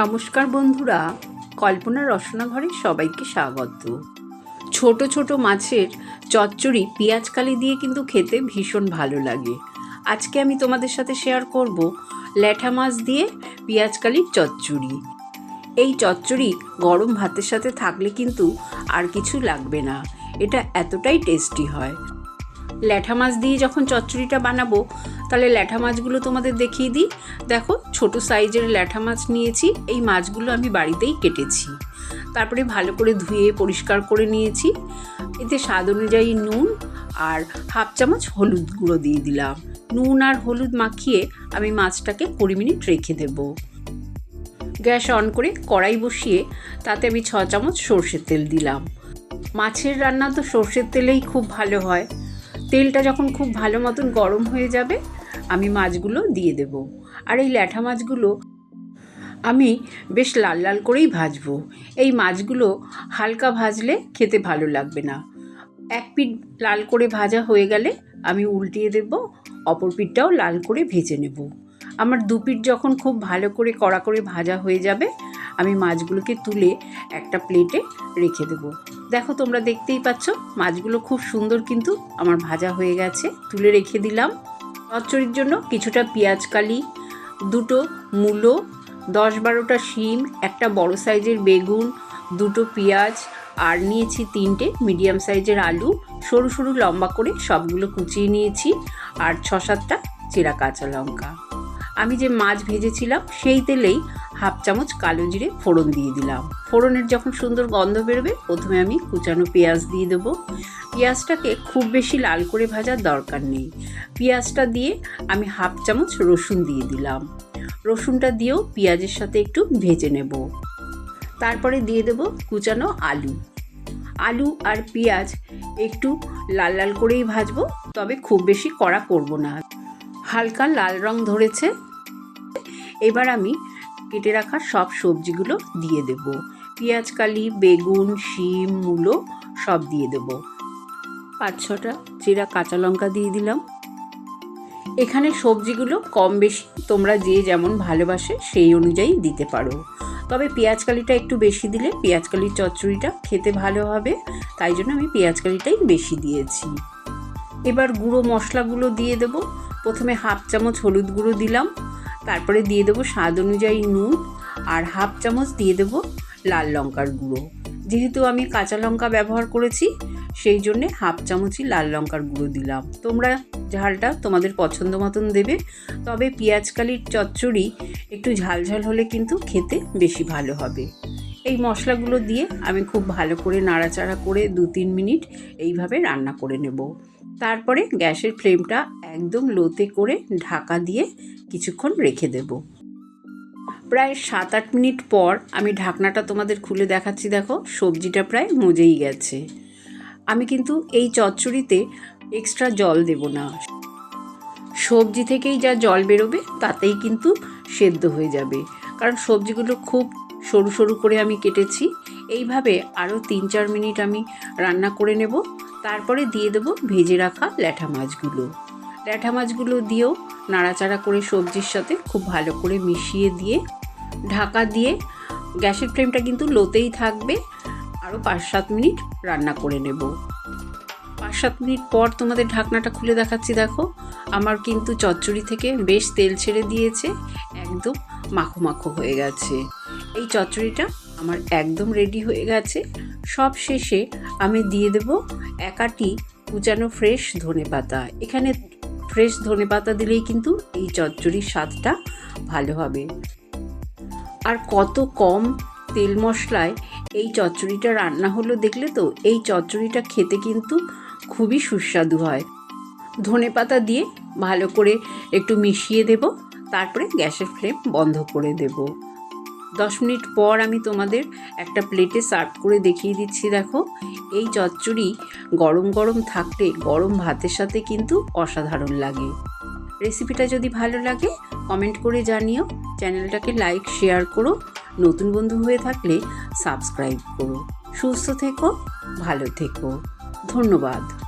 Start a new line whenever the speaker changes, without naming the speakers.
নমস্কার বন্ধুরা, কল্পনা রসনা ঘরে সবাইকে স্বাগত। ছোট ছোট মাছের চচ্চড়ি পেঁয়াজ কালি দিয়ে কিন্তু খেতে ভীষণ ভালো লাগে। আজকে আমি তোমাদের সাথে শেয়ার করব ল্যাঠা মাছ দিয়ে পেঁয়াজ কালির চচ্চড়ি। এই চচ্চড়ি গরম ভাতের সাথে থাকলে কিন্তু আর কিছু লাগবে না, এটা এতটাই টেস্টি হয়। ল্যাঠা মাছ দিয়ে যখন চচ্চড়িটা বানাবো তাহলে ল্যাঠা মাছগুলো তোমাদের দেখিয়ে দিই। দেখো, ছোট সাইজের ল্যাঠা মাছ নিয়েছি, এই মাছগুলো আমি বাড়িতেই কেটেছি। তারপরে ভালো করে ধুয়ে পরিষ্কার করে নিয়েছি। এতে স্বাদ অনুযায়ী নুন আর হাফ চামচ হলুদ গুঁড়ো দিয়ে দিলাম। নুন আর হলুদ মাখিয়ে আমি মাছটাকে কুড়ি মিনিট রেখে দেবো। গ্যাস অন করে কড়াই বসিয়ে তাতে আমি ছ চামচ সর্ষের তেল দিলাম। মাছের রান্না তো সর্ষের তেলেই খুব ভালো হয়। তেলটা যখন খুব ভালো মতন গরম হয়ে যাবে আমি মাছগুলো দিয়ে দেব। আর এই ল্যাঠা মাছগুলো আমি বেশ লাল লাল করেই ভাজবো। এই মাছগুলো হালকা ভাজলে খেতে ভালো লাগবে না। এক পিঠ লাল করে ভাজা হয়ে গেলে আমি উল্টিয়ে দেব, অপর পিঠটাও লাল করে ভেজে নেব। আমার দু পিঠ যখন খুব ভালো করে কড়া করে ভাজা হয়ে যাবে, আমি মাছগুলোকে তুলে একটা প্লেটে রেখে দেবো। দেখো তোমরা দেখতেই পাচ্ছ, মাছগুলো খুব সুন্দর কিন্তু আমার ভাজা হয়ে গেছে, তুলে রেখে দিলাম। চচ্চড়ির জন্য কিছুটা পেঁয়াজ কালি, দুটো মূলো, দশ বারোটা শিম, একটা বড় সাইজের বেগুন, দুটো পেঁয়াজ, আর নিয়েছি তিনটে মিডিয়াম সাইজের আলু। সরু সরু লম্বা করে সবগুলো কুচিয়ে নিয়েছি, আর ছ সাতটা চেরা কাঁচা লঙ্কা। আমি যে মাছ ভেজেছিলাম, সেই তেলেই হাফ চামচ কালো জিরে ফোড়ন দিয়ে দিলাম। ফোড়নের যখন সুন্দর গন্ধ বেরোবে, প্রথমে আমি কুচানো পেঁয়াজ দিয়ে দেবো। পেঁয়াজটাকে খুব বেশি লাল করে ভাজার দরকার নেই। পেঁয়াজটা দিয়ে আমি হাফ চামচ রসুন দিয়ে দিলাম। রসুনটা দিয়েও পেঁয়াজের সাথে একটু ভেজে নেব। তারপরে দিয়ে দেব কুচানো আলু। আলু আর পেঁয়াজ একটু লাল লাল করেই ভাজবো, তবে খুব বেশি কড়া করব না। হালকা লাল রং ধরেছে। এবার আমি কেটে রাখা সব সবজিগুলো দিয়ে দেব। পেঁয়াজ, কালি, বেগুন, শিম, মূলো সব দিয়ে দেব। পাঁচ ছটা চিরা কাঁচা লঙ্কা দিয়ে দিলাম। এখানে সবজিগুলো কম বেশি তোমরা যে যেমন ভালোবাসে সেই অনুযায়ী দিতে পারো। তবে পেঁয়াজ কালিটা একটু বেশি দিলে পেঁয়াজ কালির চচ্চড়িটা খেতে ভালো হবে, তাই জন্য আমি পেঁয়াজ কালিটাই বেশি দিয়েছি। এবার গুঁড়ো মশলাগুলো দিয়ে দেবো। প্রথমে হাফ চামচ হলুদ গুঁড়ো দিলাম, তারপরে দিয়ে দেবো স্বাদ অনুযায়ী নুন, আর হাফ চামচ দিয়ে দেবো লাল লঙ্কার গুঁড়ো। যেহেতু আমি কাঁচা লঙ্কা ব্যবহার করেছি সেই জন্যে হাফ চামচই লাল লঙ্কার গুঁড়ো দিলাম। তোমরা ঝালটা তোমাদের পছন্দ মতন দেবে, তবে পেঁয়াজ কালির চচ্চড়ি একটু ঝালঝাল হলে কিন্তু খেতে বেশি ভালো হবে। এই মশলাগুলো দিয়ে আমি খুব ভালো করে নাড়াচাড়া করে দু তিন মিনিট এইভাবে রান্না করে নেব। তারপরে গ্যাসের ফ্লেমটা একদম লোতে করে ঢাকা দিয়ে কিছুক্ষণ রেখে দেব। প্রায় সাত আট মিনিট পর আমি ঢাকনাটা তোমাদের খুলে দেখাচ্ছি, দেখো সবজিটা প্রায় মজেই গেছে। আমি কিন্তু এই চচ্চড়িতে এক্সট্রা জল দেব না। সবজি থেকেই যা জল বেরোবে, তাতেই কিন্তু সেদ্ধ হয়ে যাবে। কারণ সবজিগুলো খুব সরু সরু করে আমি কেটেছি। এইভাবে আরও তিন চার মিনিট আমি রান্না করে নেব। তারপরে দিয়ে দেবো ভেজে রাখা ল্যাঠা মাছগুলো। ল্যাঠা মাছগুলো দিয়েও নাড়াচাড়া করে সবজির সাথে খুব ভালো করে মিশিয়ে দিয়ে, ঢাকা দিয়ে গ্যাসের ফ্লেমটা কিন্তু লোতেই থাকবে। আরও পাঁচ সাত মিনিট রান্না করে নেব। পাঁচ সাত মিনিট পর তোমাদের ঢাকনাটা খুলে দেখাচ্ছি, দেখো। আমার কিন্তু চচ্চড়ি থেকে বেশ তেল ছেড়ে দিয়েছে, একদম মাখো মাখো হয়ে গেছে। এই চচ্চড়িটা আমার একদম রেডি হয়ে গেছে। সব শেষে আমি দিয়ে দেব একাটি কুচানো ফ্রেশ ধনে পাতা। এখানে ফ্রেশ ধনে পাতা দিলেই কিন্তু এই চচ্চড়ির স্বাদটা ভালো হবে। আর কত কম তেল মশলায় এই চচ্চড়িটা রান্না হলো দেখলে তো, এই চচ্চড়িটা খেতে কিন্তু খুবই সুস্বাদু হয়। ধনে পাতা দিয়ে ভালো করে একটু মিশিয়ে দেব, তারপরে গ্যাসের ফ্লেম বন্ধ করে দেব। দশ মিনিট পর আমি তোমাদের একটা প্লেটে সার্ভ করে দেখিয়ে দিচ্ছি, দেখো। এই চচ্চড়ি গরম গরম থাকলে গরম ভাতের সাথে কিন্তু অসাধারণ লাগে। রেসিপিটা যদি ভালো লাগে, কমেন্ট করে জানিও। চ্যানেলটাকে লাইক, শেয়ার করো। নতুন বন্ধু হয়ে থাকলে সাবস্ক্রাইব করো। সুস্থ থেকো ভালো থেকো। ধন্যবাদ।